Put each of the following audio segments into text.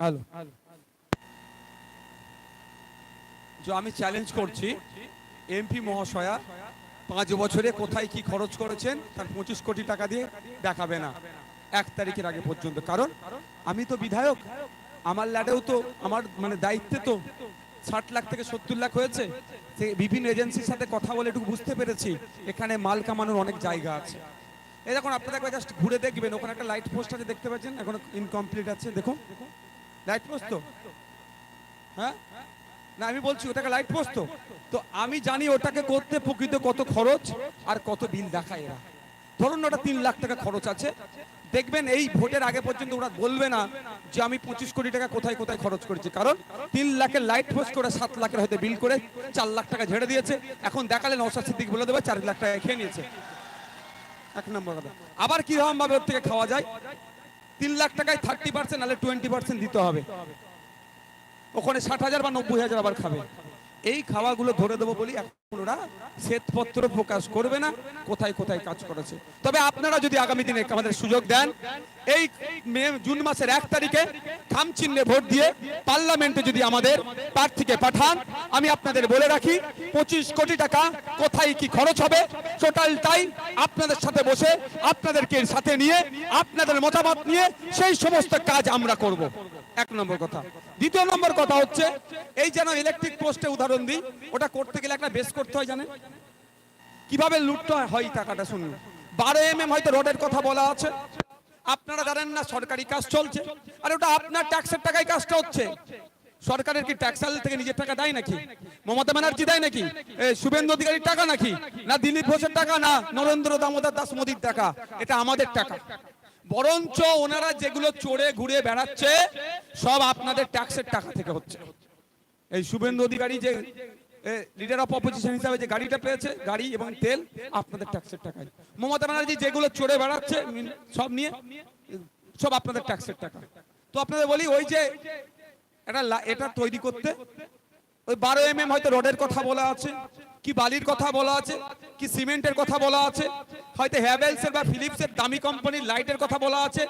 Hello যে, আমি challenge করছি এমপি মহাশয়া, পাঁচ বছরে কোথায় কি খরচ করেছেন, তার পঁচিশ কোটি টাকা দিয়ে দেখাবে না। এক তারিখের আগে পর্যন্ত। কারণ আমি তো বিধায়ক, আমার ল্যাডেও তো, আমার মানে দায়িত্বে তো ষাট লাখ থেকে সত্তর লাখ হয়েছে। সে বিভিন্ন এজেন্সির সাথে কথা বলে একটু বুঝতে পেরেছি, এখানে মাল কামানোর অনেক জায়গা আছে। এই দেখুন, আপনারা জাস্ট ঘুরে দেখবেন, ওখানে একটা লাইট পোস্ট আছে, দেখতে পাচ্ছেন? এখন ইনকমপ্লিট আছে, দেখুন। লাইট পোস্ট তো। হ্যাঁ? না, আমি বলছি ওটাকে লাইট পোস্ট তো। আমি জানি ওটাকে করতে প্রকৃত কত খরচ আর কত বিল দেখায় এরা। ধরুন ওটা তিন লাখ টাকা খরচ আছে। দেখবেন এই ভোটের আগে পর্যন্ত ওরা বলবে না যে আমি পঁচিশ কোটি টাকা কোথায় কোথায় খরচ করেছি। কারণ তিন লাখের লাইট পোস্ট করে সাত লাখের হয়তো বিল করে চার লাখ টাকা ঝেড়ে দিয়েছে। এখন দেখালে নৌসাদ সিদ্দিক বলে দেবে, চার লাখ টাকা খেয়ে নিয়েছে। এক নম্বর কথা। আবার কীরকম ভাবে ওর থেকে খাওয়া যায়? তিন লাখ টাকায় থার্টি পার্সেন্ট নাহলে টোয়েন্টি পার্সেন্ট দিতে হবে। ওখানে ষাট হাজার বা নব্বই হাজার আবার খাবে। এই খাওয়াগুলো ধরে দেবো বলি এখন ওরা শ্বেতপত্র প্রকাশ করবে না, কোথায় কোথায় কাজ করেছে। তবে আপনারা যদি আগামী দিনে আমাদের সুযোগ দেন, এই মে, জুন মাসের এক তারিখে খাম চিহ্নে ভোট দিয়ে পার্লামেন্টে যদি আমাদের প্রার্থীকে পাঠান, আমি আপনাদের বলে রাখি, পঁচিশ কোটি টাকা কোথায় কি খরচ হবে, টোটাল টোটালটাই আপনাদের সাথে বসে আপনাদেরকে সাথে নিয়ে, আপনাদের মতামত নিয়ে সেই সমস্ত কাজ আমরা করব। এক নম্বর কথা। দ্বিতীয় নম্বর কথা হচ্ছে, এই যেন ইলেকট্রিক পোস্টে উদাহরণ দিই, ওটা করতে গেলে একটা বেস করতে হয় জানেন? কীভাবে লুটটা হয় টাকাটা শুনুন। বারো এম এম হয়তো রোডের কথা বলা আছে। আপনারা জানেন না, সরকারি কাজ চলছে। আর ওটা আপনার ট্যাক্সের টাকায় কাজটা হচ্ছে। সরকারের কি ট্যাক্স থেকে নিজের টাকা দেয় নাকি? মমতা ব্যানার্জি দেয় নাকি? শুভেন্দু অধিকারীর টাকা নাকি? না দিলীপ ঘোষের টাকা, না নরেন্দ্র দামোদর দাস মোদীর টাকা? এটা আমাদের টাকা। বরঞ্চ ওনারা যেগুলো চড়ে ঘুরে বেড়াচ্ছে, সব আপনাদের ট্যাক্সের টাকা থেকে হচ্ছে। এই শুভেন্দু অধিকারী যে লিডার অফ অপোজিশন হিসাবে যে গাড়িটা পেয়েছে, গাড়ি এবং তেল, আপনাদের ট্যাক্সের টাকায়। মমতা ব্যানার্জি যেগুলো চড়ে বেড়াচ্ছে সব নিয়ে, সব আপনাদের ট্যাক্সের টাকা। তো আপনাদের বলি, ওই যে, এটা এটা তৈরি করতে ওই বারো এম এম হয়তো রডের কথা বলা আছে, কি বালির কথা বলা আছে, কি সিমেন্টের কথা বলা আছে, হয়তো হ্যাভেলসের বা ফিলিপসের দামি কোম্পানির লাইটের কথা বলা আছে।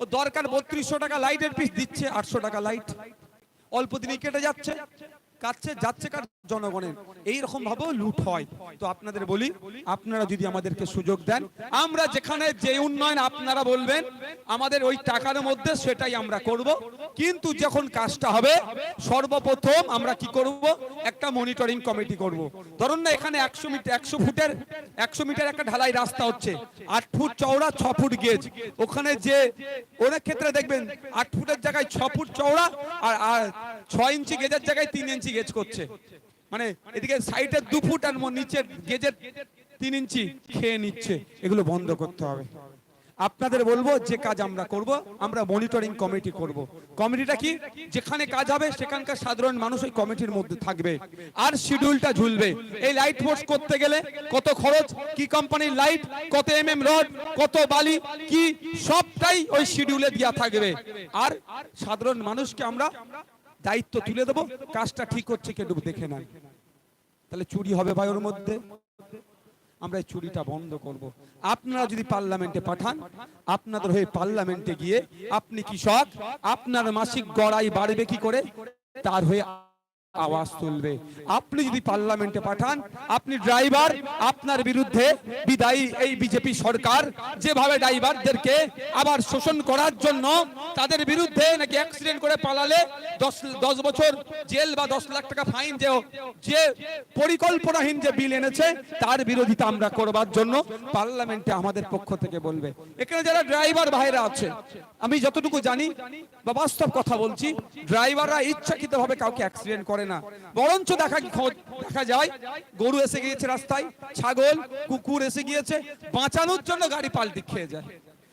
ও দরকার বত্রিশশো টাকা লাইটের পিস দিচ্ছে, আটশো টাকা লাইট অল্প দিনই কেটে যাচ্ছে। কাটছে যাচ্ছে কার জনগণের? এই রকম ভাবেও লুট হয়। তো আপনাদের বলি, আপনারা যদি আমাদেরকে সুযোগ দেন, আমরা যেখানে যে উন্নয়ন আপনারা বলবেন, আমাদের ওই টাকার মধ্যে সেটাই আমরা করব। কিন্তু যখন কাজটা হবে, সর্বপ্রথম আমরা কি করব? একটা মনিটরিং কমিটি করব। ধরুন না এখানে একশো মিটার, একশো ফুটের, একশো মিটার একটা ঢালাই রাস্তা হচ্ছে। আট ফুট চওড়া, ছ ফুট গেজ। ওখানে যে, অনেক ক্ষেত্রে দেখবেন, আট ফুটের জায়গায় ছ ফুট চওড়া আর আর ছয় ইঞ্চি গেজের জায়গায় তিন ইঞ্চি গেজ করছে। মানে এদিকে সাইডের দু ফুট আর নিচের গেজের তিন ইঞ্চি খেয়ে নিচ্ছে। এগুলো বন্ধ করতে হবে। আপনাদের বলব যে কাজ আমরা করব, আমরা মনিটরিং কমিটি করব। কমিটিটা কি? যেখানে কাজ হবে, সেখানকার সাধারণ মানুষ ওই কমিটির মধ্যে থাকবে। আর শিডিউলটা ঝুলবে। এই লাইট পোস্ট করতে গেলে কত খরচ, কি কোম্পানির লাইট কত এম এম রড কত বালি, কি, সবটাই ওই শিডিউলে দেওয়া থাকবে। আর সাধারণ মানুষকে আমরা দায়িত্ব তুলে দেবো, কাজটা ঠিক হচ্ছে কি দেখে নেন। তাহলে চুরি হবে ভাই ওর মধ্যে? আমরা এই চুরিটা বন্ধ করব। আপনারা যদি পার্লামেন্টে পাঠান, আপনাদের হয়ে পার্লামেন্টে গিয়ে আপনি কৃষক, আপনার মাসিক গড়াই বাড়বে কি করে? তার হয়ে আওয়াজ তুলবে। আপনি যদি পার্লামেন্টে পাঠান, আপনি ড্রাইভার, আপনার বিরুদ্ধে বিদায়ী এই বিজেপি সরকার, যেভাবে ড্রাইভারদেরকে আবার শোষণ করার জন্য তাদের বিরুদ্ধে নাকি অ্যাক্সিডেন্ট করে পালালে দশ দশ বছর জেল বা দশ লাখ টাকা ফাইন যে যে পরিকল্পনাহীন যে বিল এনেছে, তার বিরোধিতা আমরা করবার জন্য পার্লামেন্টে আমাদের পক্ষ থেকে বলবে। এখানে যারা ড্রাইভার ভাইরা আছে, আমি যতটুকু জানি বা বাস্তব কথা বলছি, ড্রাইভাররা ইচ্ছাকৃত ভাবে কাউকে অ্যাক্সিডেন্ট করে না। বরঞ্চ দেখা দেখা যায়, গরু এসে গিয়েছে রাস্তায়, ছাগল, কুকুর এসে গিয়েছে, বাঁচানোর জন্য গাড়ি পাল্টি খেয়ে যায়।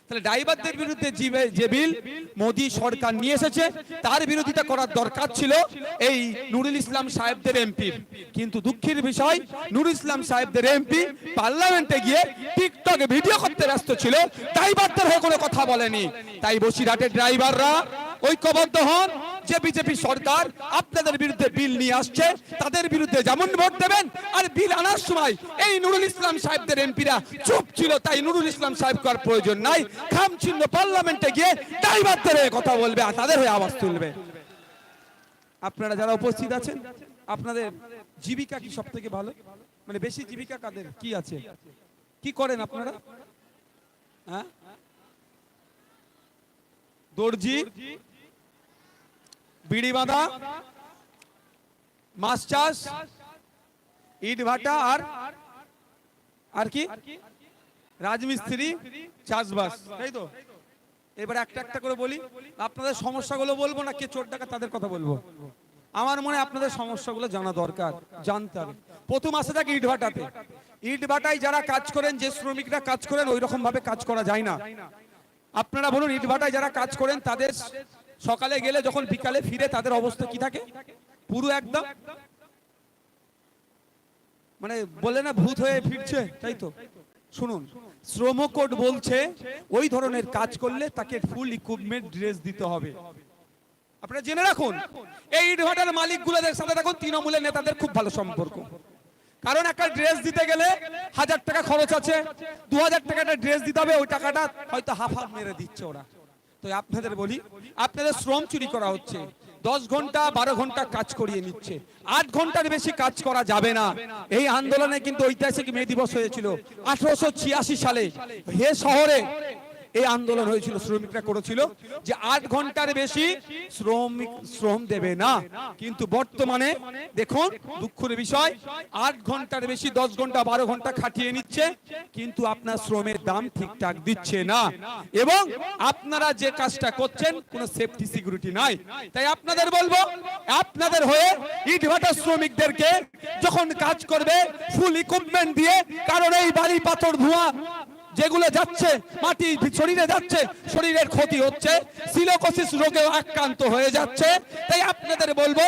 তাহলে ড্রাইভারদের বিরুদ্ধে যে- বিল মোদী সরকার নিয়ে এসেছে, তার বিরোধিতা করার দরকার ছিল এই নুরুল ইসলাম সাহেবদের এমপির কিন্তু দুঃখের বিষয়, নুরুল ইসলাম সাহেবদের এমপি পার্লামেন্টে গিয়ে টিকটকে ভিডিও করতে ব্যস্ত ছিল, ড্রাইভারদের হয়ে কোনো কথা বলেনি। তাই বসিরহাটের ড্রাইভাররা ঐক্যবদ্ধ হন যে বিজেপি সরকার আপনাদের বিরুদ্ধে বিল নিয়ে আসছে, তাদের বিরুদ্ধে যেমন ভোট দেবেন, আর বিল আনার সময় এই নুরুল ইসলাম সাহেবদের এমপিরা চুপ ছিল, তাই নুরুল ইসলাম সাহেব করার প্রয়োজন নাই। খাম চিহ্ন পার্লামেন্টে গিয়ে ড্রাইভারদের হয়ে কথা বলবে আর তাদের হয়ে আওয়াজ তুলবে। আপনারা যারা উপস্থিত আছেন, আপনাদের জীবিকা কি সব থেকে ভালো? মানে বেশি জীবিকা কাদের? কি আছে? কি করেন আপনারা? হ্যাঁ? দর্জি? বিড়ি বাঁধা, মাছ চাষ, ইট ভাটা, আর আর কি? রাজমিস্ত্রি, চাষবাস, তাই তো? এবার একটা একটা করে বলি, আপনাদের সমস্যাগুলো বলব না, কে চোর ডাকা তাদের কথা বলব? আমার মনে আপনাদের সমস্যাগুলো জানা দরকার, জানতে হবে। প্রথম আসে থাকে ইট ভাটাতে। ইট ভাটায় যারা কাজ করেন, যে শ্রমিকরা কাজ করেন ওই রকম ভাবে কাজ করা যায় না। আপনারা বলুন, ইট ভাটায় যারা কাজ করেন, তাদের সকালে গেলে যখন বিকালে ফিরে, তাদের অবস্থা কি থাকে? পুরো একদম? মানে বলে না ভূত হয়ে ফিরছে, তাই তো? শুনুন শ্রম কোড বলছে, ওই ধরনের কাজ করলে তাকে ফুল ইকুইপমেন্ট ড্রেস দিতে হবে। আপনারা জেনে রাখুন, এই ইটভাটার মালিকগুলোদের সাথে দেখুন, তৃণমূলের নেতাদের খুব ভালো সম্পর্ক। কারণ একটা ড্রেস দিতে গেলে হাজার টাকা খরচ আছে, দু হাজার টাকা ড্রেস দিতে হবে, ওই টাকাটা হয়তো হাফ হাফ মেরে দিচ্ছে ওরা। তো আপনাদের বলি, আপনাদের শ্রম চুরি করা হচ্ছে। দশ ঘণ্টা, বারো ঘণ্টা কাজ করিয়ে নিচ্ছে। আট ঘণ্টার বেশি কাজ করা যাবে না। এই আন্দোলনে কিন্তু ঐতিহাসিক মে দিবস হয়েছিল। আঠারোশো ছিয়াশি সালে হে শহরে এই আন্দোলন হয়েছিল, শ্রমিকরা করেছিল যে আট ঘণ্টার বেশি শ্রমিক শ্রম দেবে না। কিন্তু বর্তমানে দেখুন, দুঃখের বিষয়, আট ঘণ্টার বেশি দশ ঘণ্টা, বারো ঘণ্টা খাটিয়ে নিচ্ছে, কিন্তু আপনার শ্রমের দাম ঠিকঠাক দিচ্ছে না। এবং আপনারা যে কাজটা করছেন, কোনো সেফটি সিকিউরিটি নাই। তাই আপনাদের বলব, আপনাদের হয়ে ইটভাটা শ্রমিকদেরকে যখন কাজ করবে ফুল ইকুইপমেন্ট দিয়ে, কারণ এই বাড়ি পাথর ধোঁয়া যেগুলো যাচ্ছে, মাটি শরীরে যাচ্ছে, শরীরের ক্ষতি হচ্ছে, সিলোকোসিস রোগে আক্রান্ত হয়ে যাচ্ছে। তাই আপনাদের বলব,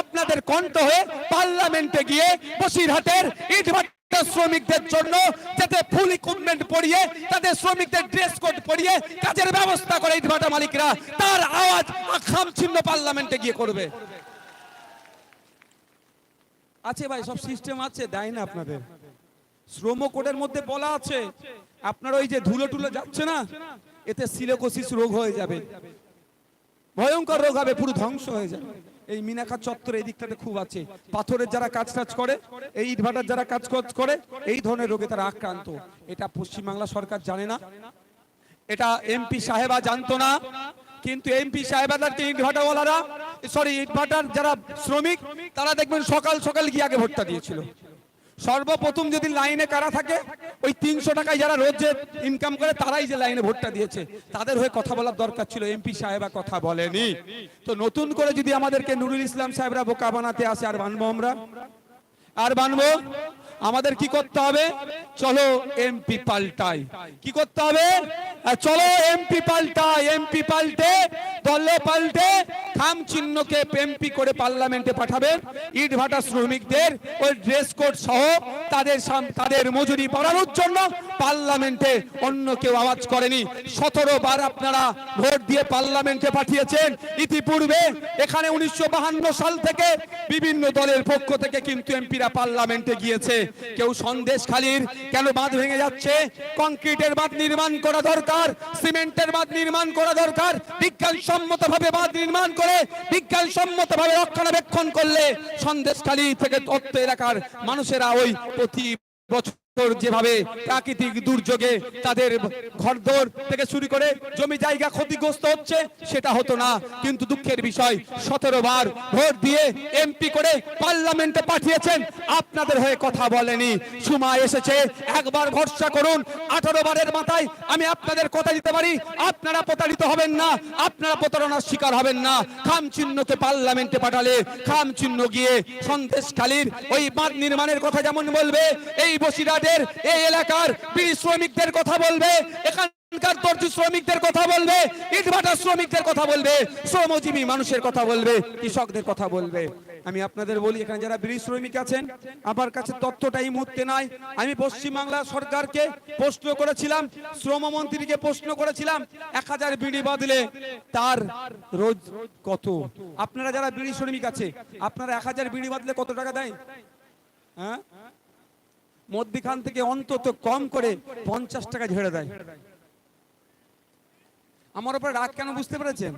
আপনাদের কণ্ঠ হয়ে পার্লামেন্টে গিয়ে বসিরহাটের ইটভাটা শ্রমিকদের জন্য যাতে ফুল ইকুইপমেন্ট পরিয়ে, তাদের শ্রমিকদের ড্রেস কোড পরিয়ে, কাজের ব্যবস্থা করে ইটভাটা মালিকরা, তার আওয়াজ আখাম ছিন্ন পার্লামেন্টে গিয়ে করবে। আছে ভাই, সব সিস্টেম আছে, দেয় না আপনাদের। শ্রম কোডের মধ্যে বলা আছে। আপনার ওই যে ধুলো টুলো যাচ্ছে না, এতে সিলোকোসিস রোগ হয়ে যাবে। ভয়ঙ্কর রোগ হবে, পুরো ধ্বংস হয়ে যাবে। এই মিনাখা চত্বর এই দিকটাতে খুব আছে। পাথরের যারা কাজ টাজ করে, এই ইটভাটার যারা কাজ করে, এই ধরনের রোগে তারা আক্রান্ত। এটা পশ্চিমবাংলা সরকার জানে না। এটা এমপি সাহেবা জানতো না। কিন্তু এমপি সাহেবাদার ইটভাটাওয়ালারা সরি ইটভাটার যারা শ্রমিক, তারা দেখবেন সকাল সকাল গিয়ে আগে ভোটটা দিয়েছিল। সর্বপ্রথম যদি লাইনে কারা থাকে, ওই তিনশো টাকায় যারা রোজ ইনকাম করে, তারাই যে লাইনে ভোটটা দিয়েছে। তাদের হয়ে কথা বলার দরকার ছিল, এমপি সাহেবা কথা বলেনি। তো নতুন করে যদি আমাদেরকে নুরুল ইসলাম সাহেবরা বোকা বানাতে আসে, আর বানবো আমরা? আর বানবো আমাদের কি করতে হবে? চলো এমপি পাল্টাই। কি করতে হবে? চলো এমপি পাল্টাই, এমপি পাল্টে, দলে পাল্টে খাম চিহ্নকে এমপি করে পার্লামেন্টে পাঠাবেন। ইট ভাটা শ্রমিকদের, ওই ড্রেস কোড সহ তাদের তাদের মজুরি বাড়ানোর জন্য পার্লামেন্টে অন্য কেউ আওয়াজ করেনি। সতেরো বার আপনারা ভোট দিয়ে পার্লামেন্টে পাঠিয়েছেন। ইতিপূর্বে এখানে উনিশশো সাল থেকে বিভিন্ন দলের পক্ষ থেকে কিন্তু এমপিরা পার্লামেন্টে গিয়েছে। কেউ সন্দেশ খালির কেন বাঁধ ভেঙে যাচ্ছে? কংক্রিটের বাঁধ নির্মাণ করা দরকার, সিমেন্টের বাঁধ নির্মাণ করা দরকার বিজ্ঞানসম্মত ভাবে বাঁধ নির্মাণ করে বিজ্ঞানসম্মত ভাবে রক্ষণাবেক্ষণ করলে সন্দেশখালী থেকে তত্ত্ব এলাকার মানুষেরা ওই প্রতি বছর যেভাবে প্রাকৃতিক দুর্যোগে তাদের ঘরদোর থেকে শুরু করে জমি জায়গা ক্ষতিগ্রস্ত হচ্ছে, সেটা হতো না। কিন্তু দুঃখের বিষয়, সতেরো বার ভোট দিয়ে এমপি করে পার্লামেন্টে পাঠিয়েছেন। আপনাদের হয়ে কথা বলেনি। সময় এসেছে, একবার ভরসা করুন। আঠারো বারের মাথায় আমি আপনাদের কথা দিতে পারি, আপনারা প্রতারিত হবেন না, আপনারা প্রতারণার শিকার হবেন না। খাম চিহ্নকে পার্লামেন্টে পাঠালে, খাম চিহ্ন গিয়ে সন্দেশখালীর ওই বাঁধ নির্মাণের কথা যেমন বলবে, এই বসিরহাটের এই এলাকার বিড়ি শ্রমিকদের কথা বলবে, এখানকার দর্জি শ্রমিকদের কথা বলবে, ইটভাটা শ্রমিকদের কথা বলবে, শ্রমজীবী মানুষের কথা বলবে, কৃষকদের কথা বলবে। আমি আপনাদের বলি, এখানে যারা বিড়ি শ্রমিক আছেন, আমার কাছে তথ্যটা এই মুহূর্তে নাই। আমি পশ্চিমবাংলা সরকারকে প্রশ্ন করেছিলাম, শ্রমমন্ত্রীকে প্রশ্ন করেছিলাম, এক হাজার বিড়ি বাদলে তার রোজ কত? আপনারা যারা বিড়ি শ্রমিক আছে, আপনারা এক হাজার বিড়ি বাদলে কত টাকা দেয়? হ্যাঁ? মধ্যখান থেকে অন্তত কম করে পঞ্চাশ টাকা ঝেড়ে দেয়। আমার উপর রাগ কেন বুঝতে পেরেছেন?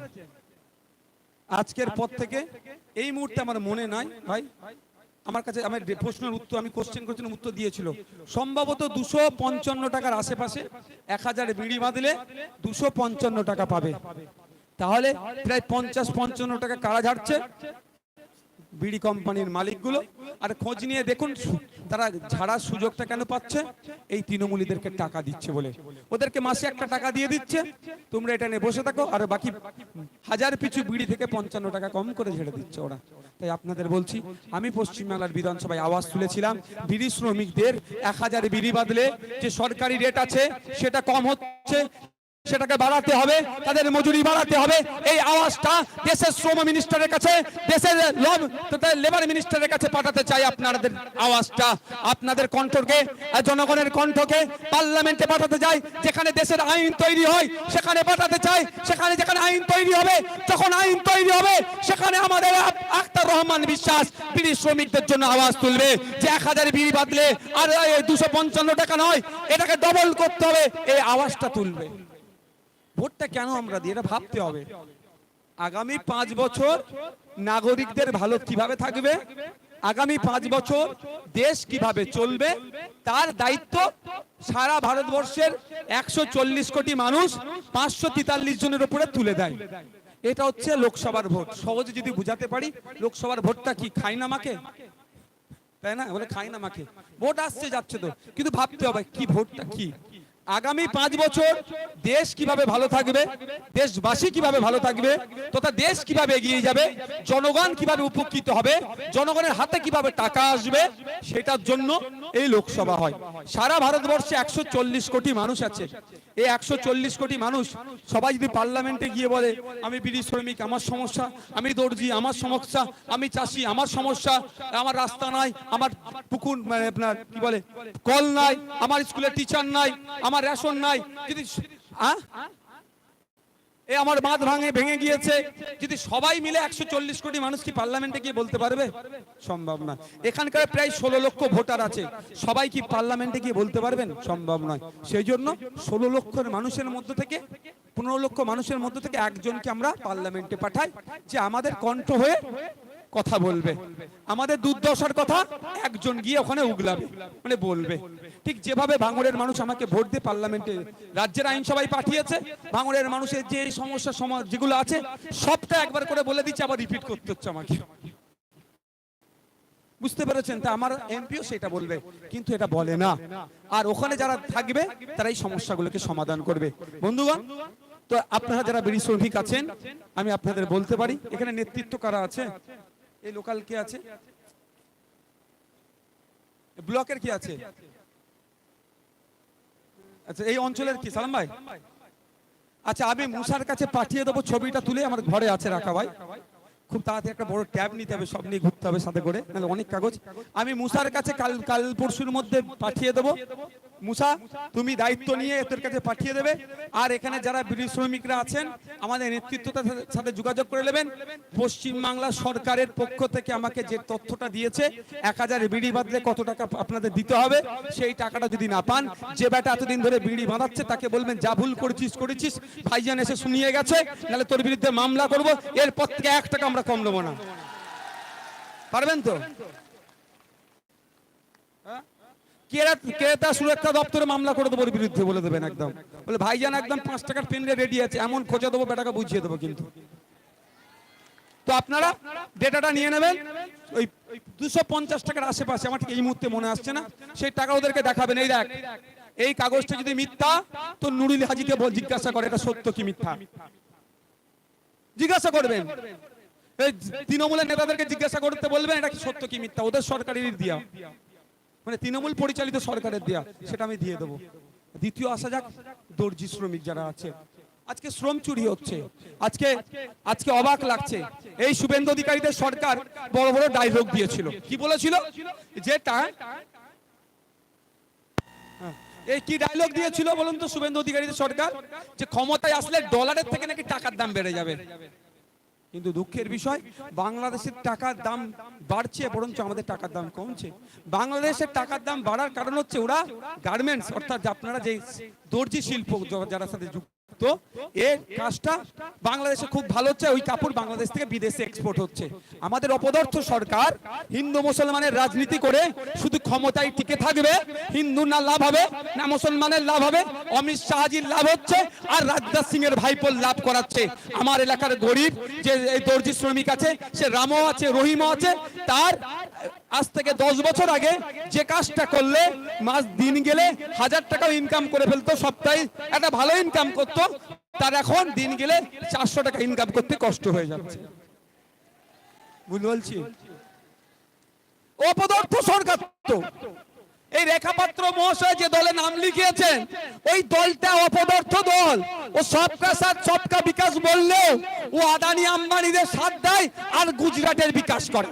আজকের পর থেকে এই মুহূর্তে আমার মনে নাই, ভাই। আমার কাছে আমার প্রশ্নের উত্তর, আমি কোশ্চেন কোশ্চেন উত্তর দিয়েছিল। সম্ভবত দুশো পঞ্চান্ন টাকার আশেপাশে এক হাজার বিড়ি বাঁধলে দুশো পঞ্চান্ন টাকা পাবে। তাহলে প্রায় পঞ্চাশ পঞ্চান্ন টাকা কারা ঝাড়ছে? বিড়ি কোম্পানির মালিকগুলো। আর খোঁজ নিয়ে দেখুন তারা ঝাড়ার সুযোগটা কেন পাচ্ছে? এই তৃণমূলীদেরকে টাকা দিচ্ছে বলে। ওদেরকে মাসে একটা টাকা দিয়ে দিচ্ছে। তোমরা এটা নিয়ে বসে থাকো। আর বাকি হাজার পিছু বিড়ি থেকে পঞ্চান্ন টাকা কম করে ঝেড়ে দিচ্ছে ওরা। তাই আপনাদের বলছি, আমি পশ্চিমবাংলার বিধানসভায় আওয়াজ তুলেছিলাম, বিড়ি শ্রমিকদের এক হাজার বিড়ি বাদলে যে সরকারি রেট আছে, সেটা কম হচ্ছে। সেটাকে বাড়াতে হবে, তাদের মজুরি বাড়াতে হবে। এই আওয়াজটা দেশের শ্রম মিনিস্টারের কাছে, দেশের লেবার মিনিস্টারের কাছে পাঠাতে চাই আপনাদের আওয়াজটা। আপনাদের কণ্ঠকে জনগণের কণ্ঠকে পার্লামেন্টে পাঠাতে চাই, যেখানে দেশের আইন তৈরি হয়, সেখানে পাঠাতে চাই। সেখানে যেখানে আইন তৈরি হবে, যখন আইন তৈরি হবে, সেখানে আমাদের আখ- আখতার রহমান বিশ্বাস বিড়ি শ্রমিকদের জন্য আওয়াজ তুলবে। যে এক হাজার বিড়ি বাদলে আর দুশো পঞ্চান্ন টাকা নয়, এটাকে ডবল করতে হবে, এই আওয়াজটা তুলবে। ভোটটা কেন আমরা দিই? এটা ভাবতে হবে। আগামী পাঁচ বছর নাগরিকদের ভালো কীভাবে থাকবে? আগামী পাঁচ বছর দেশ কীভাবে চলবে? তার দায়িত্ব সারা ভারতবর্ষের একশো চল্লিশ কোটি মানুষ পাঁচশো তেতাল্লিশ জনের উপরে তুলে দেয়। এটা হচ্ছে লোকসভার ভোট। সহজে যদি বুঝাতে পারি লোকসভার ভোটটা কি খাই না মাকে তাই না? বলে খাই না মাকে ভোট আসছে যাচ্ছে তো। কিন্তু ভাবতে হবে কি ভোটটা কি? আগামী পাঁচ বছর দেশ কীভাবে ভালো থাকবে, দেশবাসী কীভাবে ভালো থাকবে, তথা দেশ কীভাবে এগিয়ে যাবে, জনগণ কীভাবে উপকৃত হবে, জনগণের হাতে কীভাবে টাকা আসবে, সেটার জন্য এই লোকসভা হয়। সারা ভারতবর্ষে একশো চল্লিশ কোটি মানুষ আছে। এই একশো চল্লিশ কোটি মানুষ সবাই যদি পার্লামেন্টে গিয়ে বলে, আমি বিড়ি শ্রমিক, আমার সমস্যা, আমি দর্জি, আমার সমস্যা, আমি চাষি, আমার সমস্যা, আমার রাস্তা নাই, আমার পুকুর মানে আপনার কি বলে, কল নাই, আমার স্কুলে টিচার নাই, আমার রেশন নাই যদি আহ? এ আমার বাঁধ ভাঙে, ভেঙে গিয়েছে। যদি সবাই মিলে একশো চল্লিশ কোটি মানুষ কি পার্লামেন্টে গিয়ে বলতে পারবে? সম্ভব না এখানকার প্রায় ষোলো লক্ষ ভোটার আছে। সবাই কি পার্লামেন্টে গিয়ে বলতে পারবেন? সম্ভব নয়। সেই জন্য ষোলো লক্ষ মানুষের মধ্য থেকে, পনেরো লক্ষ মানুষের মধ্য থেকে একজনকে আমরা পার্লামেন্টে পাঠাই, যে আমাদের কণ্ঠ হয়ে কথা বলবে। আমাদের দুর্দশার কথা একজন গিয়ে ওখানে উগলাবে মানে বলবে। ঠিক যেভাবে ভাঙড়ের মানুষ আমাকে ভোট দিয়ে পার্লামেন্টে, রাজ্যের আইনসভায় পাঠিয়েছে, ভাঙড়ের মানুষের যে সমস্যা সমাজ যেগুলো আছে, সবটা একবার করে বলে দিচ্ছে, আবার রিপিট করতে হচ্ছে আমাকে। বুঝতে পেরেছেন? তা আমার এমপিও সেটা বলবে, কিন্তু এটা বলে না। আর ওখানে যারা থাকবে, তারা এই সমস্যাগুলোকে সমাধান করবে। বন্ধুগণ, তো আপনারা যারা বিড়ি শ্রমিক আছেন, আমি আপনাদের বলতে পারি, এখানে নেতৃত্ব কারা আছে? এই লোকাল কে আছে? ব্লকের কি আছে? আচ্ছা এই অঞ্চলের কি? সালাম ভাই। আচ্ছা আমি মুসার কাছে পাঠিয়ে দেবো ছবিটা তুলে, আমার ঘরে আছে রাখা ভাই। খুব তাড়াতাড়ি একটা বড় ট্যাব নিতে হবে, সব নিয়ে ঘুরতে হবে সাথে করে অনেক কাগজ। আমি মুসার কাছে কাল কাল পরশুর মধ্যে পাঠিয়ে দেবো। মুসা, তুমি দায়িত্ব নিয়ে এদের কাছে পাঠিয়ে দেবে। আর এখানে যারা বিড়ি শ্রমিকরা আছেন, আমাদের নেতৃত্বতার সাথে- যোগাযোগ করে নেবেন। পশ্চিমবাংলা সরকারের পক্ষ থেকে আমাকে যে তথ্যটা দিয়েছে, এক হাজার বিড়ি বাঁধলে কত টাকা আপনাদের দিতে হবে, সেই টাকাটা যদি না পান, যে বেটা এতদিন ধরে বিড়ি বাঁধাচ্ছে, তাকে বলবেন, যা ভুল করেছিস করেছিস, ভাইজান এসে শুনিয়ে গেছে, নাহলে তোর বিরুদ্ধে মামলা করব, এরপর থেকে এক টাকা আমরা কম নেব না। পারবেন তো? দপ্তরে রেডি আছে তো আপনারা ডেটাটা নিয়ে নেবেন টাকার আশেপাশে, আমার সেই টাকা ওদেরকে দেখাবেন, এই দেখ, এই কাগজটা যদি মিথ্যা, তো নুরুল হাজিকে বল- জিজ্ঞাসা করে, এটা সত্য কি মিথ্যা? জিজ্ঞাসা করবেন। তৃণমূলের নেতাদেরকে জিজ্ঞাসা করতে বলবেন, এটা সত্য কি মিথ্যা? ওদের সরকারের দিয়া। মানে তৃণমূল পরিচালিত সরকারের দেয়া সেটা আমি দিয়ে দেবো। দ্বিতীয় আসা যাক দর্জি শ্রমিক যারা আছে। আজকে শ্রম চুরি হচ্ছে। আজকে আজকে অবাক লাগছে। এই শুভেন্দু অধিকারীদের সরকার বড় বড় ডায়লগ দিয়েছিল। কি বলেছিল? যেটা হ্যাঁ, এই কি ডায়লগ দিয়েছিল বলুন তো শুভেন্দু অধিকারীদের সরকার? যে ক্ষমতায় আসলে ডলারের থেকে নাকি টাকার দাম বেড়ে যাবে। কিন্তু দুঃখের বিষয়, বাংলাদেশের টাকার দাম বাড়ছে, বরঞ্চ আমাদের টাকার দাম কমছে। বাংলাদেশের টাকার দাম বাড়ার কারণ হচ্ছে ওরা গার্মেন্টস অর্থাৎ আপনারা যে দর্জি শিল্প যারা সাথে যুক্ত এর কাজটা বাংলাদেশে খুব ভালো হচ্ছে, ওই কাপড় বাংলাদেশ থেকে বিদেশে এক্সপোর্ট হচ্ছে। আমাদের অপদার্থ সরকার হিন্দু মুসলমানের রাজনীতি করে শুধু ক্ষমতায় টিকে থাকবে, হিন্দু না লাভ হবে, না মুসলমানের লাভ হবে, অমিত শাহজির লাভ হচ্ছে, আর রাজনাথ সিং এর ভাইপোর লাভ করাচ্ছে। আমার এলাকার গরিব যে এই দর্জি শ্রমিক আছে, সে রামও আছে, রহিমও আছে, তার আজ থেকে দশ বছর আগে যে কাজটা করলে মাস দিন গেলে হাজার টাকাও ইনকাম করে ফেলতো, সপ্তাহে একটা ভালো ইনকাম করতো তার এখন দিন গেলে চারশো টাকা ইনকাম করতে কষ্ট হয়ে যাচ্ছে। বলছি অপদার্থ সরকার তো এই রেখাপাত্র মহাশয় যে দলে নাম লিখিয়েছেন ওই দলটা অপদার্থ দল। ও সবকা সাথ সবকা বিকাশ বললেও ও আদানি আম্বানিদের সাথ দেয় আর গুজরাটের বিকাশ করে।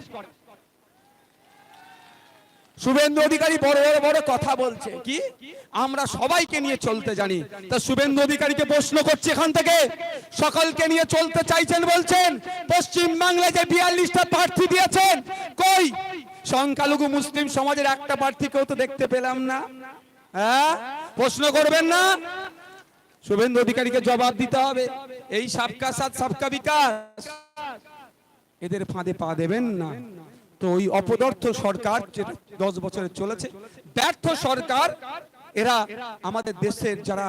শুভেন্দু অধিকারী বড় বড় বড় কথা বলছে। কি? আমরা সবাইকে নিয়ে চলতে জানি। তা শুভেন্দু অধিকারীকে প্রশ্ন করছে এখান থেকে। সকলকে নিয়ে চলতে চাইছেন বলছেন, পশ্চিম বাংলায় যে বিয়াল্লিশটা প্রার্থী দিয়েছেন, কই? সংখ্যালঘু মুসলিম সমাজের একটা প্রার্থীকেও তো দেখতে পেলাম না। হ্যাঁ? প্রশ্ন করবেন না? শুভেন্দু অধিকারীকে জবাব দিতে হবে। এই সাবকা সাথ, সাবকা বিকাশ। এদের ফাঁদে পা দেবেন না। তো ওই অপদার্থ সরকার যেটা দশ বছরে চলেছে ব্যর্থ সরকার এরা আমাদের দেশের যারা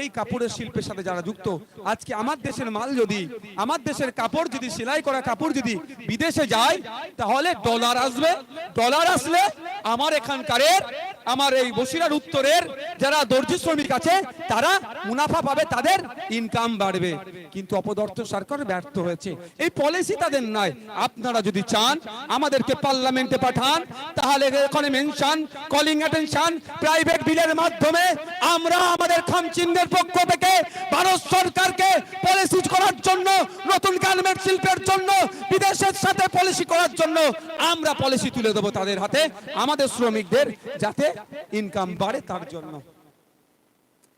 এই কাপড়ের শিল্পের সাথে যারা যুক্ত, আজকে আমার দেশের মাল যদি, আমার দেশের কাপড় যদি, সেলাই করা কাপড় যদি বিদেশে যায়, তাহলে ডলার আসবে, ডলার আসলে আমার এখানকারের, আমার এই বসিরার উত্তরের যারা দর্জি শ্রমিক আছে, তারা মুনাফা পাবে, তাদের ইনকাম বাড়বে। কিন্তু অপদার্থ সরকার ব্যর্থ হয়েছে। এই পলিসি তাদের নয় আপনারা যদি চান, আমাদেরকে পার্লামেন্টে পাঠান, তাহলে এখানে মেনশন কলিং অ্যাটেনশন প্রাইভেট বিলের মাধ্যমে আমরা আমাদের খামচিহ্নের পক্ষ থেকে ভারত সরকারকে পলিসি করার জন্য, নতুন গার্মেন্ট শিল্পের জন্য, বিদেশের সাথে পলিসি করার জন্য আমরা পলিসি তুলে দেবো তাদের হাতে, আমাদের শ্রমিকদের যাতে ইনকাম বাড়ে তার জন্য।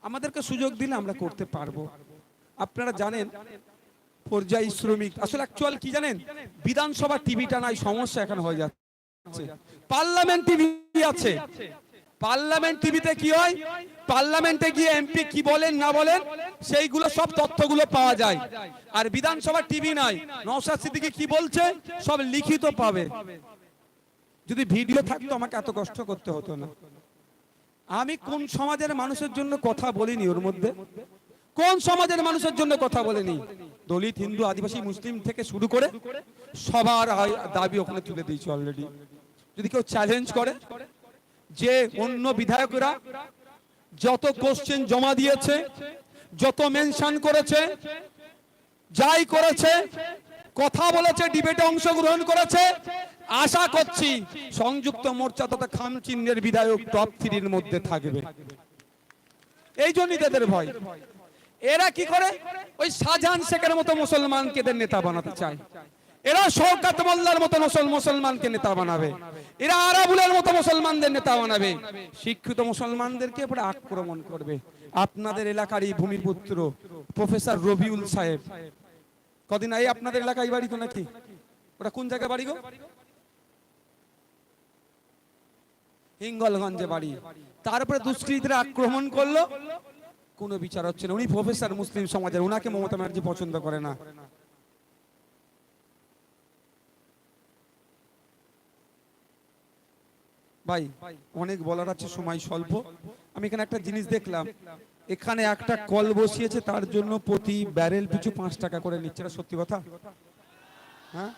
আমাদেরকে সুযোগ দিলে আমরা করতে পারব। আপনারা জানেন, পর্যায়ী শ্রমিক, আসলে অ্যাকচুয়াল কি জানেন? বিধানসভা টিভিটা নাই, সমস্যা এখন হয়ে যাচ্ছে। পার্লামেন্ট টিভি আছে। পার্লামেন্ট টিভিতে কি হয়? পার্লামেন্টে গিয়ে এমপি কি বলেন, না বলেন, সেইগুলো সব তথ্যগুলো পাওয়া যায়। আর বিধানসভা টিভি নাই। নওশাদ সিদ্দিকী কি বলছে? সব লিখিত পাবে। যদি ভিডিও থাকতো, আমাকে এত কষ্ট করতে হতো না। আমি কোন সমাজের মানুষের জন্য কথা বলিনি ওর মধ্যে? কোন সমাজের মানুষের জন্য কথা বলিনি? দলিত হিন্দু আদিবাসী মুসলিম থেকে শুরু করে সবার দাবি ওখানে তুলে দিয়েছি অলরেডি যদি কেউ চ্যালেঞ্জ করে যে অন্য বিধায়করা যত কোশ্চেন জমা দিয়েছে, যত মেনশন করেছে, যাই করেছে, কথা বলেছে ডিবেটে অংশগ্রহণ করেছে, আশা করছি সংযুক্ত মোর্চা তথা খাম চিহ্নের বিধায়ক টপ থ্রির মধ্যে থাকবে। এই জন্যই তাদের ভয়। এরা কি করে? ওই শাহজাহান শেখের মতো মুসলমানকে নেতা বানাতে চায়। এরা শওকাত মোল্লার মতো মুসল- মুসলমানকে নেতা বানাবে। এরা আরাবুলের মতো মুসলমানদের নেতা বানাবে। শিক্ষিত মুসলমানদেরকে এরপরে আক্রমণ করবে। আপনাদের এলাকারই ভূমিপুত্র প্রফেসর রবিউল সাহেব। কদিন আগে আপনাদের এলাকায় বাড়ি তো নাকি? ওটা কোন জায়গায় বাড়ি গো? হিঙ্গলগঞ্জে বাড়ি। তারপরে দুষ্কৃতীরা আক্রমণ করল। কোনো বিচার হচ্ছে না। উনি প্রফেসর মুসলিম সমাজের। ওনাকে মমতা ব্যানার্জি পছন্দ করে না। ভাই, অনেক বলার আছে, সময় স্বল্প। আমি এখানে একটা জিনিস দেখলাম, এখানে একটা কল বসিয়েছে, তার জন্য প্রতি ব্যারেল পিছু পাঁচ টাকা করে নিচ্ছে সত্যি কথা? হ্যাঁ?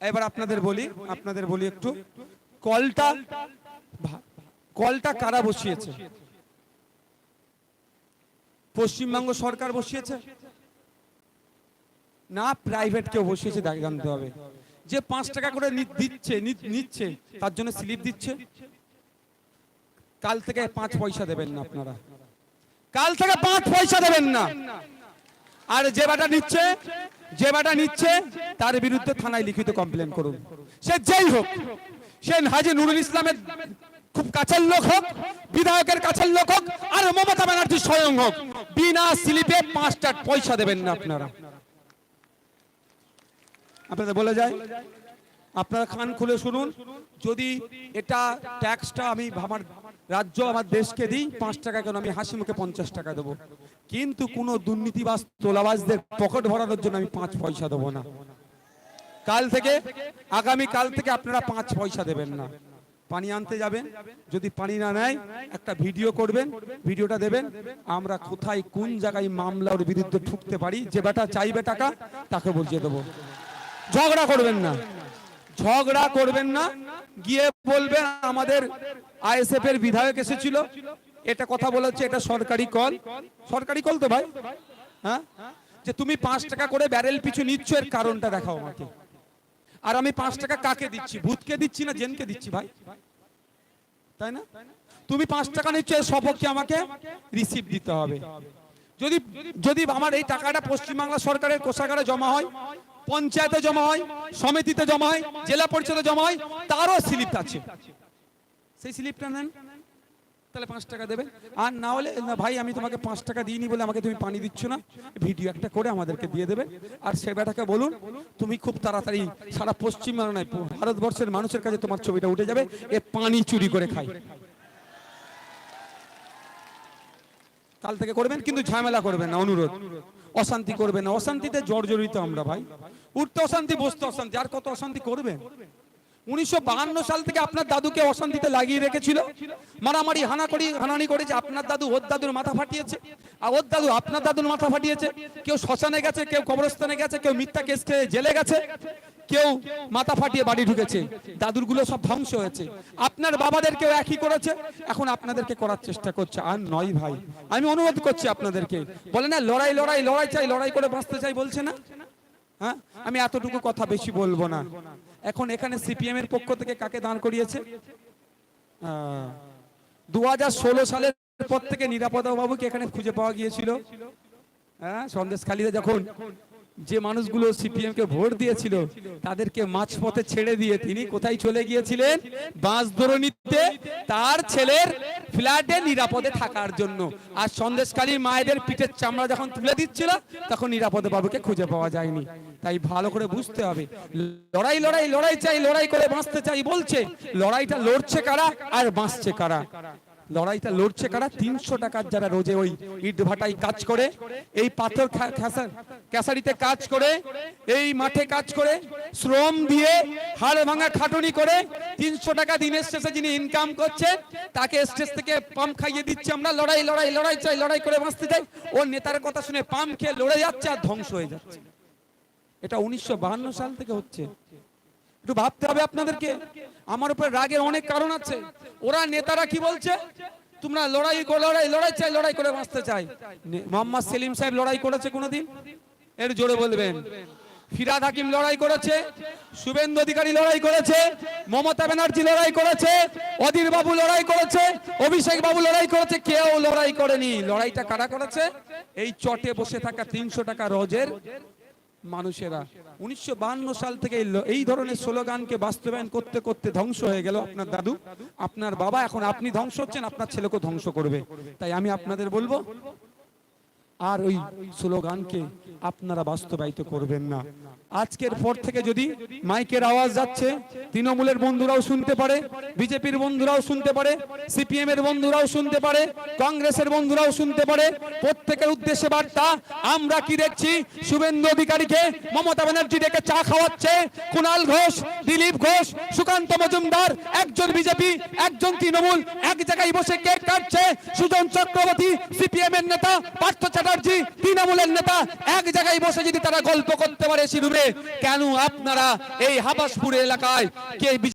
এবার আপনাদের বলি আপনাদের বলি একটু। কলটা কলটা কারা বসিয়েছে? পশ্চিমবঙ্গ সরকার বসিয়েছে? না প্রাইভেট কেউ বসিয়েছে তাকে জানতে হবে। যে পাঁচ টাকা করে দিচ্ছে নিচ্ছে, তার জন্য স্লিপ দিচ্ছে। কাল থেকে পাঁচ পয়সা দেবেন না আপনারা। কাল থেকে পাঁচ পয়সা দেবেন না। আর যে বাটা নিচ্ছে, যে বাটা নিচ্ছে, তার বিরুদ্ধে থানায় লিখিত কমপ্লেন করুন। সে যেই হোক, সে হাজি নুরুল ইসলামের খুব কাছের লোক হোক, বিধায়কের কাছের লোক হোক, আর মমতা ব্যানার্জি স্বয়ং হোক, বিনা স্লিপে পাঁচটা পয়সা দেবেন না আপনারা। আপনাদের বলে যায়? আপনারা খান খুলে শুনুন। যদি এটা ট্যাক্সটা আমি আমার রাজ্য, আমার দেশকে দিই, পাঁচ টাকা কেন আমি হাসি মুখে পঞ্চাশ টাকা দেবো? কিন্তু কোনো দুর্নীতিবাস তোলাবাজদের পকেট ভরানোর জন্য আমি পাঁচ পয়সা দেবো না। কাল থেকে, আগামী কাল থেকে আপনারা পাঁচ পয়সা দেবেন না। পানি আনতে যাবেন। যদি পানি না নেয়, একটা ভিডিও করবেন, ভিডিওটা দেবেন। আমরা কোথায়, কোন জায়গায় মামলার বিরুদ্ধে ঠুকতে পারি? যে বেটা চাইবে টাকা, তাকে বুঝিয়ে দেবো। ঝগড়া করবেন না। ঝগড়া করবেন না। গিয়ে বলবেন, আমাদের আইএসএফ এর বিধায়ক এসেছিল। এটা কথা বলেছে এটা সরকারি কল। সরকারি কল তো ভাই। হ্যাঁ? যে তুমি পাঁচ টাকা করে ব্যারেল পিছু নিচ্ছ, এর কারণটা দেখাও আমাকে। আর আমি পাঁচ টাকা কাকে দিচ্ছি? ভূতকে দিচ্ছি না জেনকে দিচ্ছি ভাই? তাই না? তুমি পাঁচ টাকা নিচ্ছ, এর সপক্ষে আমাকে রিসিভ দিতে হবে। যদি যদি আমার এই টাকাটা পশ্চিমবাংলা সরকারের কোষাগারে জমা হয়, পঞ্চায়েতে জমা হয়, সমিতিতে জমা হয়, জেলা পরিষদে জমা হয়, তারও স্লিপ আছে। সেই স্লিপটা নেন। তাহলে পাঁচ টাকা দেবে আর না হলে, না ভাই, আমি তোমাকে পাঁচ টাকা দিইনি বলে আমাকে তুমি পানি দিচ্ছ না। ভিডিও একটা করে আমাদেরকে দিয়ে দেবে আর সে বলুন, তুমি খুব তাড়াতাড়ি সারা পশ্চিমবাংলা নয় ভারতবর্ষের মানুষের কাছে তোমার ছবিটা উঠে যাবে। এ পানি চুরি করে খায়। কাল থেকে করবেন, কিন্তু ঝামেলা করবেন না, অনুরোধ। অশান্তি করবেন না। অশান্তিতে জর্জরিত আমরা ভাই। উঠতে অশান্তি, বসতে অশান্তি, আর কত অশান্তি করবেন? উনিশশো সাল থেকে আপনার দাদুকে অশান্তিতে লাগিয়ে রেখেছিল। মারামারি, হানাকড়ি হানানি করেছে। আপনার দাদু ওর দাদুর মাথা ফাটিয়েছে। আর ওর দাদু আপনার দাদুর মাথা ফাটিয়েছে। কেউ শ্মশানে গেছে, কেউ কবরস্থানে গেছে, কেউ মিথ্যা কেস খেয়ে জেলে গেছে। কেউ মাথা ফাটিয়ে বাড়ি ঢুকেছে দাদুরগুলো সব ধ্বংস হয়েছে। আপনার বাবাদের কেউ একই করেছে, এখন আপনাদেরকে করার চেষ্টা করছে। আর নয় ভাই, আমি অনুরোধ করছি আপনাদেরকে, বলে না, লড়াই লড়াই লড়াই চাই, লড়াই করে বাঁচতে চাই বলছে না? হ্যাঁ? আমি এতটুকু কথা বেশি বলব না। এখন এখানে সিপিএম এর পক্ষ থেকে কাকে দান করিয়েছে? দু হাজার ষোলো সালের পর থেকে নিরাপদা বাবুকে এখানে খুঁজে পাওয়া গিয়েছিল। হ্যাঁ সন্দেশখালীতে যখন যে মানুষগুলো সিপিএম কে ভোট দিয়েছিল, তাদেরকে মাঝপথে ছেড়ে দিয়ে তিনি কোথায় চলে গিয়েছিলেন? বাঁশধরণীতে তার ছেলের ফ্ল্যাটে নিরাপদে থাকার জন্য। আর সন্দেশকালীর মায়েদের পিঠের চামড়া যখন তুলে দিচ্ছিল, তখন নিরাপদে বাবুকে খুঁজে পাওয়া যায়নি। তাই ভালো করে বুঝতে হবে, লড়াই লড়াই লড়াই চাই, লড়াই করে বাঁচতে চাই বলছে, লড়াইটা লড়ছে কারা আর বাঁচছে কারা? লড়াইটা লড়ছে কারা? তিনশো টাকার যারা রোজে ওই ইট ভাটাই কাজ করে, এই পাথর ক্যাসারিতে কাজ করে, এই মাঠে কাজ করে, শ্রম দিয়ে হাড় ভাঙা খাটুনি করে তিনশো টাকা দিনের শেষে যিনি ইনকাম করছে, তাকে স্টেজ থেকে পাম্প খাইয়ে দিচ্ছে আমরা। লড়াই লড়াই লড়াই চাই, লড়াই করে বাঁচতে চাই। ও নেতার কথা শুনে পাম্প খেয়ে লড়ে যাচ্ছে আর ধ্বংস হয়ে যাচ্ছে। এটা উনিশশো সাল থেকে হচ্ছে। একটু ভাবতে হবে আপনাদেরকে। আমার উপর রাগের অনেক কারণ আছে। ওরা নেতারা কি বলছে? তোমরা লড়াই লড়াই লড়াই চাই, লড়াই করে বাঁচতে চাই। মোহাম্মদ সেলিম সাহেব লড়াই করেছে কোনোদিন? এর জোরে বলবেন। ফিরাদ হাকিম লড়াই করেছে। শুভেন্দু অধিকারী লড়াই করেছে। মমতা ব্যানার্জি লড়াই করেছে। অধীর বাবু লড়াই করেছে। অভিষেক বাবু লড়াই করেছে। কেউ লড়াই করেনি। লড়াইটা কারা করেছে? এই চটে বসে থাকা তিনশো টাকা রোজের মানুষেরা। উনিশশো সাল থেকে এই ধরনের স্লোগানকে বাস্তবায়ন করতে করতে ধ্বংস হয়ে গেল আপনার দাদু। আপনার বাবা এখন আপনি ধ্বংস হচ্ছেন, আপনার ছেলেকে ধ্বংস করবে। তাই আমি আপনাদের বলব, আর ওই স্লোগানকে আপনারা বাস্তবায়িত করবেন না। আজকের পর থেকে যদি মাইকের আওয়াজ যাচ্ছে, তৃণমূলের বন্ধুরাও শুনতে পারে, বিজেপির বন্ধুরাও শুনতে পারে সিপিএম এর বন্ধুরাও শুনতে পারে, কংগ্রেসের বন্ধুরাও শুনতে পারে, প্রত্যেকের উদ্দেশ্যে বার্তা, আমরা কি দেখছি? শুভেন্দু অধিকারীকে মমতা ব্যানার্জি ডেকে চা খাওয়াচ্ছে কুণাল ঘোষ, দিলীপ ঘোষ, সুকান্ত মজুমদার, একজন বিজেপি, একজন তৃণমূল, এক জায়গায় বসে কেক কাটছে, সুজন চক্রবর্তী সিপিএম এর নেতা, পার্থ চ্যাটার্জি, তৃণমূলের নেতা, এক জায়গায় বসে যদি তারা গল্প করতে পারে শিরুবে কেন আপনারা এই হাবাসপুর এলাকায় কে